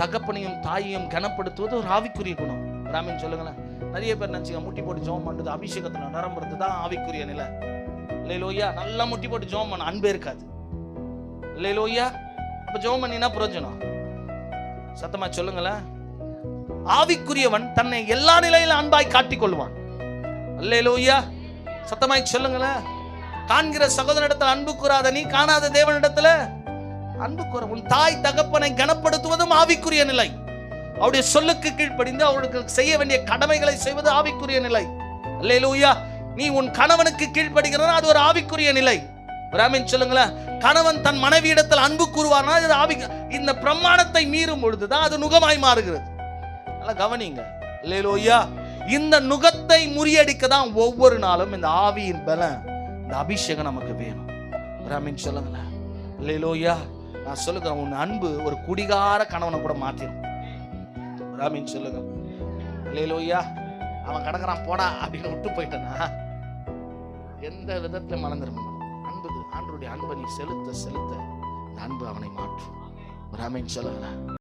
தகப்பனையும் தாயையும் கனப்படுத்துவது ஒரு ஆவிக்குரிய குணம். ராமின் சொல்லுங்களேன். நிறைய பேர் நினச்சிங்க முட்டி போட்டு ஜோம் பண்ணுறது அபிஷேகத்தில் நிரம்புறது தான் ஆவிக்குரிய நிலை. இல்லையிலோய்யா நல்லா முட்டி போட்டு ஜோம் பண்ண அன்பே இருக்காது. இல்லையிலோய்யா இப்போ ஜோம் பண்ணினா பிரயோஜனம் சத்தமாக சொல்லுங்களேன். ஆவிக்குரியவன் தன்னை எல்லா நிலையிலும் அன்பாய் காட்டிக் கொள்வான் அல்லேலூயா சத்தமாய் சொல்லுங்களேன். காண்கிற சகோதரனிடத்தில் அன்பு கூறாத நீ காணாத தேவனிடத்துல அன்பு கூற உன் தாய் தகப்பனை கனப்படுத்துவதும் ஆவிக்குரிய நிலை. அவருடைய சொல்லுக்கு கீழ்ப்படிந்து அவர்களுக்கு செய்ய வேண்டிய கடமைகளை செய்வது ஆவிக்குரிய நிலை. அல்லேலூயா நீ உன் கணவனுக்கு கீழ்ப்படுகிறனா அது ஒரு ஆவிக்குரிய நிலை. பிராமின் சொல்லுங்களேன் கணவன் தன் மனைவியிடத்தில் அன்பு கூறுவார்னா இது ஆவி இந்த பிரமாணத்தை மீறும் பொழுதுதான் அது நுகமாய் மாறுகிறது. நல்லா கவனிங்க. அல்லேலூயா இந்த நுகத்தை முறியடிக்க தான் ஒவ்வொரு நாளும் இந்த ஆவியின் பலம் இந்த அபிஷேகம் நமக்கு வேணும். பிராமின் சொல்லுங்களேன் இல்லையிலோயா நான் சொல்லுங்க உன் அன்பு ஒரு குடிகார கணவனை கூட மாத்திரும். பிராமின் சொல்லுங்க. இல்லையிலோயா அவன் கிடக்குறான் போடா அப்படின்னு விட்டு போயிட்டனா எந்த விதத்துல மறந்துடும் அன்பு ஆண்டருடைய அன்பை நீ செலுத்த செலுத்த இந்த அன்பு அவனை மாற்றும். பிராமின் சொல்லுங்களேன்.